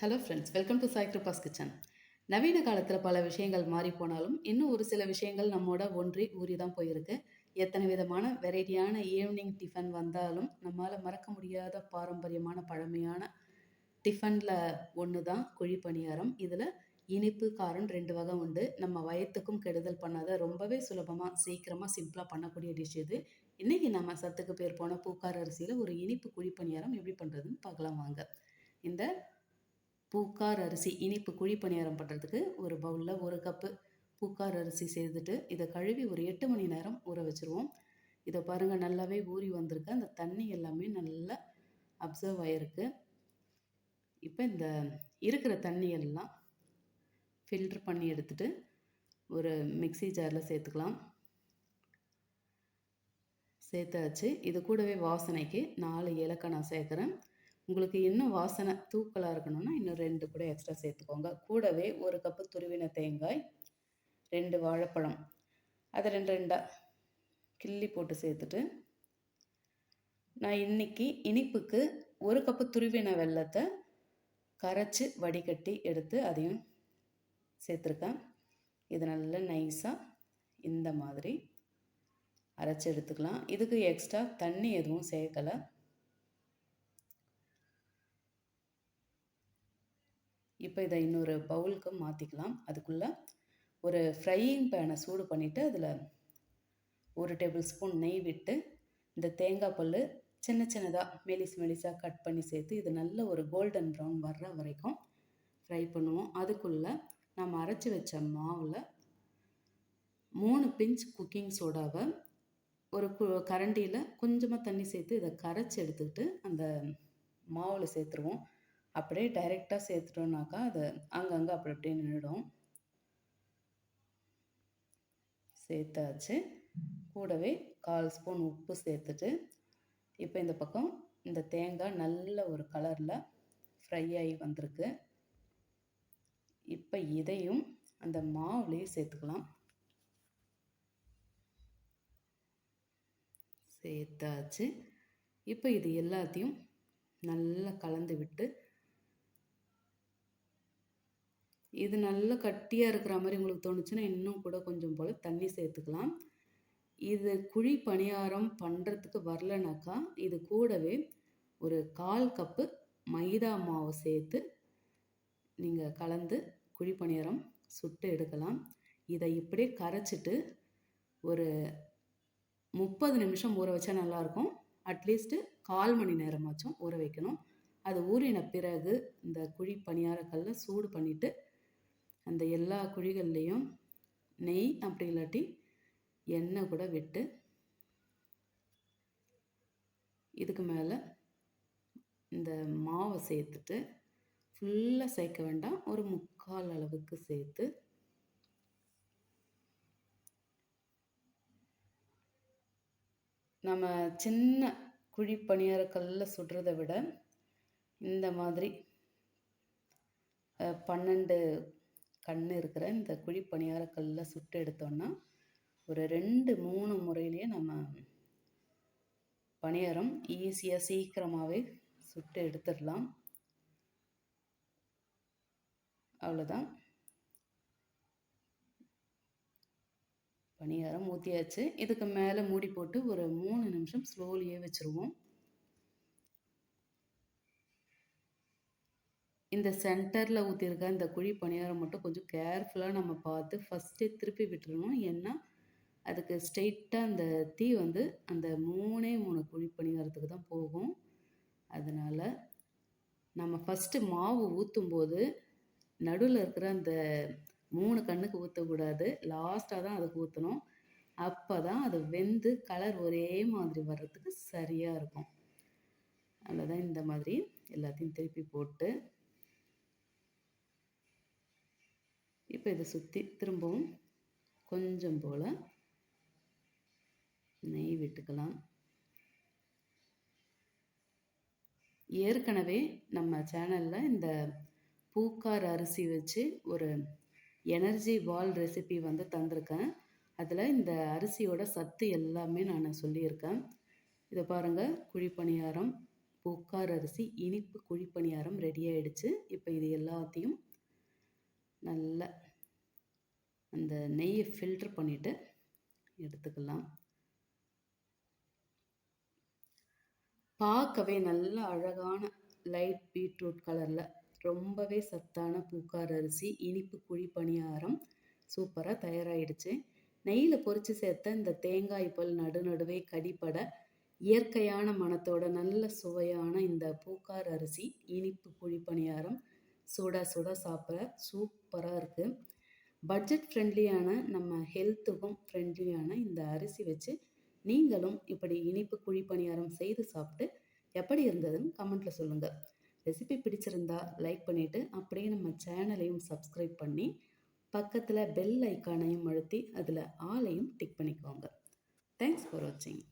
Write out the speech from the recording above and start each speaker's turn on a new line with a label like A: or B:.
A: Hello friends welcome to Sai Kripa's kitchen நவீன காலத்தில் பல விஷயங்கள் மாறி போனாலும் இன்னும் ஒரு சில விஷயங்கள் நம்மோட ஒன்றி ஊறி தான் போயிருக்கு. எத்தனை விதமான வெரைட்டியான ஈவினிங் டிஃபன் வந்தாலும் நம்மளால் மறக்க முடியாத பாரம்பரியமான பழமையான டிஃபனில் ஒன்று தான் குழி பணியாரம். இதில் இனிப்பு காரம் ரெண்டு வகை உண்டு. நம்ம வயத்துக்கும் கெடுதல் பண்ணாத ரொம்பவே சுலபமாக சீக்கிரமாக சிம்பிளாக பண்ணக்கூடிய டிஷ் இது. இன்றைக்கி நம்ம சத்துக்கு பேர் போன பூக்கார அரிசியில் ஒரு இனிப்பு குழி பணியாரம் எப்படி பண்ணுறதுன்னு பார்க்கலாம் வாங்க. இந்த பூக்கார் அரிசி இனிப்பு குழி பணியாரம் பண்ணுறதுக்கு ஒரு பவுலில் ஒரு கப்பு பூக்கார் அரிசி சேர்த்துட்டு இதை கழுவி ஒரு எட்டு மணி நேரம் ஊற வச்சுருவோம். இதை பாருங்கள் நல்லாவே ஊறி வந்திருக்கு. அந்த தண்ணி எல்லாமே நல்லா அப்சர்வ் ஆகிருக்கு இப்போ இந்த இருக்கிற தண்ணி எல்லாம் ஃபில்ட்ரு பண்ணி எடுத்துட்டு ஒரு மிக்சி ஜாரில் சேர்த்துக்கலாம். சேர்த்தாச்சு. இது கூடவே வாசனைக்கு நாலு ஏலக்காய் நான் சேர்க்குறேன். உங்களுக்கு இன்னும் வாசனை தூக்கலாக இருக்கணும்னா இன்னும் ரெண்டு கூட எக்ஸ்ட்ரா சேர்த்துக்கோங்க. கூடவே ஒரு கப்பு துருவின தேங்காய் ரெண்டு வாழைப்பழம். அதை ரெண்டு ரெண்டாக கிள்ளி போட்டு சேர்த்துட்டு நான் இன்றைக்கி இனிப்புக்கு ஒரு கப்பு துருவின வெள்ளத்தை கரைச்சி வடிகட்டி எடுத்து அதையும் சேர்த்துருக்கேன். இது நல்லா நைஸாக இந்த மாதிரி அரைச்சி எடுத்துக்கலாம். இதுக்கு எக்ஸ்ட்ரா தண்ணி எதுவும் சேர்க்கலை. இப்போ இதை இன்னொரு பவுலுக்கு மாற்றிக்கலாம் அதுக்குள்ளே ஒரு ஃப்ரையிங் பேனை சூடு பண்ணிவிட்டு அதில் ஒரு டேபிள் ஸ்பூன் நெய் விட்டு இந்த தேங்காய் பல் சின்ன சின்னதாக மெலிஸ் மெலிஸாக கட் பண்ணி சேர்த்து இது நல்ல ஒரு கோல்டன் ப்ரௌன் வர்ற வரைக்கும் ஃப்ரை பண்ணுவோம். அதுக்குள்ளே நம்ம அரைச்சி வச்ச மாவில் மூணு பிஞ்ச் குக்கிங் சோடாவை ஒரு கு கரண்டியில் கொஞ்சமாக தண்ணி சேர்த்து இதை கரைச்சி எடுத்துக்கிட்டு அந்த மாவில் சேர்த்துருவோம். அப்படியே டைரெக்டாக சேர்த்துட்டோம்னாக்கா அது அங்கங்கே அப்படி அப்படியே நின்றுடும் சேர்த்தாச்சு. கூடவே கால் ஸ்பூன் உப்பு சேர்த்துட்டு இப்போ இந்த பக்கம் இந்த தேங்காய் நல்ல ஒரு கலரில் ஃப்ரை ஆகி வந்திருக்கு. இப்போ இதையும் அந்த மாவுலேயே சேர்த்துக்கலாம். சேர்த்தாச்சு. இப்போ இது எல்லாத்தையும் நல்லா கலந்து விட்டு இது நல்லா கட்டியாக இருக்கிற மாதிரி உங்களுக்கு தோணுச்சுன்னா இன்னும் கூட கொஞ்சம் போல் தண்ணி சேர்த்துக்கலாம். இது குழி பணியாரம் பண்ணுறதுக்கு வரலனாக்கா இது கூடவே ஒரு கால் கப்பு மைதா மாவு சேர்த்து நீங்கள் கலந்து குழி பணியாரம் சுட்டு எடுக்கலாம். இதை இப்படியே கரைச்சிட்டு ஒரு முப்பது நிமிஷம் ஊற வச்சா நல்லாயிருக்கும். அட்லீஸ்ட்டு கால் மணி நேரமாச்சும் ஊற வைக்கணும். அது ஊறின பிறகு இந்த குழி பணியாரக்கல்ல சூடு பண்ணிவிட்டு அந்த எல்லா குழிகள்லேயும் நெய் அப்படி இல்லாட்டி எண்ணெய் கூட விட்டு இதுக்கு மேலே இந்த மாவை சேர்த்துட்டு ஃபுல்லாக சேர்க்க வேண்டாம். ஒரு முக்கால் அளவுக்கு சேர்த்து நம்ம சின்ன குழி பணியாரக்கல்ல சுடுறதை விட இந்த மாதிரி பன்னெண்டு கண் இருக்கிற இந்த குழி பணியார கல்லில் சுட்டு எடுத்தோன்னா ஒரு ரெண்டு மூணு முறையிலேயே நம்ம பணியாரம் ஈஸியாக சீக்கிரமாகவே சுட்டு எடுத்துடலாம். அவ்வளோதான் பணியாரம் ஊற்றியாச்சு இதுக்கு மேலே மூடி போட்டு ஒரு மூணு நிமிஷம் ஸ்லோலியே வச்சுருவோம். இந்த சென்டரில் ஊற்றிருக்க இந்த குழி பணியாரம் மட்டும் கொஞ்சம் கேர்ஃபுல்லாக நம்ம பார்த்து ஃபஸ்ட்டு திருப்பி விட்டுருணும் ஏன்னா அதுக்கு ஸ்ட்ரெயிட்டாக அந்த தீ வந்து அந்த மூணே மூணு குழி பணியாரத்துக்கு தான் போகும். அதனால் நம்ம ஃபஸ்ட்டு மாவு ஊற்றும் போது நடுவில் இருக்கிற அந்த மூணு கண்ணுக்கு ஊற்றக்கூடாது லாஸ்ட்டாக தான் அதுக்கு ஊற்றணும் அப்போ தான் அது வெந்து கலர் ஒரே மாதிரி வர்றதுக்கு சரியாக இருக்கும். அதில் தான் இந்த மாதிரி எல்லாத்தையும் திருப்பி போட்டு இப்போ இதை சுற்றி திரும்பவும் கொஞ்சம் போல் நெய் விட்டுக்கலாம். ஏற்கனவே நம்ம சேனலில் இந்த பூக்கார் அரிசி வச்சு ஒரு எனர்ஜி பால் ரெசிபி வந்து தந்திருக்கேன். அதில் இந்த அரிசியோட சத்து எல்லாமே நான் சொல்லியிருக்கேன். இதை பாருங்கள் குழிப்பணியாரம் பூக்கார் அரிசி இனிப்பு குழிப்பணியாரம் ரெடி ஆயிடுச்சு. இப்போ இது எல்லாத்தையும் நல்லா அந்த நெய்யை ஃபில்ட்ரு பண்ணிவிட்டு எடுத்துக்கலாம். பார்க்கவே நல்ல அழகான லைட் பீட்ரூட் கலரில் ரொம்பவே சத்தான பூக்கார் அரிசி இனிப்பு குழி பணியாரம் சூப்பராக தயாராகிடுச்சு நெய்யில் பொறிச்சு சேர்த்த இந்த தேங்காய் பல் நடு நடுவே கடிப்பட இயற்கையான மனத்தோட நல்ல சுவையான இந்த பூக்கார் அரிசி இனிப்பு குழி பணியாரம் சுட சுட சாப்பிட சூப்பராக இருக்குது பட்ஜெட் ஃப்ரெண்ட்லியான நம்ம ஹெல்த்துக்கும் ஃப்ரெண்ட்லியான இந்த அரிசி வச்சு நீங்களும் இப்படி இனிப்பு குழி பணியாரம் செய்து சாப்பிட்டு எப்படி இருந்ததுன்னு கமெண்ட்டில் சொல்லுங்கள் ரெசிபி பிடிச்சிருந்தா லைக் பண்ணிவிட்டு அப்படியே நம்ம சேனலையும் சப்ஸ்கிரைப் பண்ணி பக்கத்தில் பெல் ஐக்கானையும் அழுத்தி அதில் ஆலையும் டிக் பண்ணிக்கோங்க. தேங்க்ஸ் ஃபார் வாட்சிங்